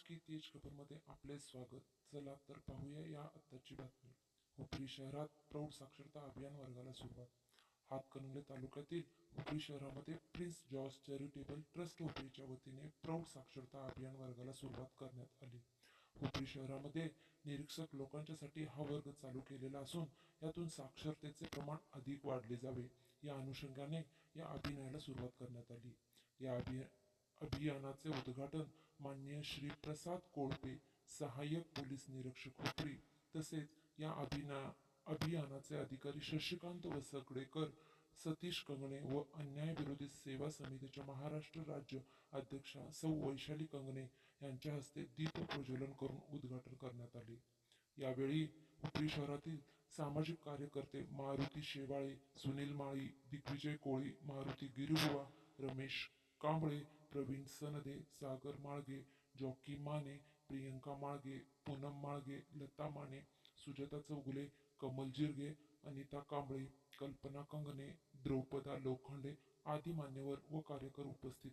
की तेज खबरमध्ये आपले स्वागत. चला तर पाहूया या आत्ताची बातमी. हुपरी शहरात प्रौढ साक्षरता अभियान वर्गाला सुरुवात. हातकणंगले तालुक्यातील हुपरी शहरामध्ये प्रिन्स जॉर्ज चॅरिटेबल ट्रस्ट हुपरीच्या वतीने प्रौढ साक्षरता अभियान वर्गाला सुरुवात करण्यात आली. हुपरी शहरामध्ये निरीक्षक लोकांच्यासाठी हा वर्ग चालू केलेला असून यातून साक्षरतेचे प्रमाण अधिक वाढले जावे या अनुषंगाने या अभियानाला सुरुवात करण्यात आली. या अभियान अभियानाचे उद्घाटन माननीय श्री प्रसाद कोळपे सहाय्यक पोलीस निरीक्षक हुपरी तसेच या अभिना अभियानाचे अधिकारी शशिकांत वसकडेकर सतीश कंगणे व अन्याय विरोधी सेवा समितीच्या महाराष्ट्र राज्य अध्यक्षा सौ वैशाली कंगणे यांच्या हस्ते दीप प्रज्वलन करून उद्घाटन करण्यात आले. यावेळी हुपरी शहरातील सामाजिक कार्यकर्ते मारुती शेवाळे सुनील माळी दिग्विजय कोळी मारुती गिरिबुवा रमेश कांबळे प्रवीण सनदे सागर माळगे जॉकी माने प्रियंका माळगे पूनम माळगे लता माने सुजाता चौगुले कमल जिरगे अनिता कांबळे कल्पना कंगणे द्रौपदा लोखंडे आदी मान्यवर व कार्यकर उपस्थित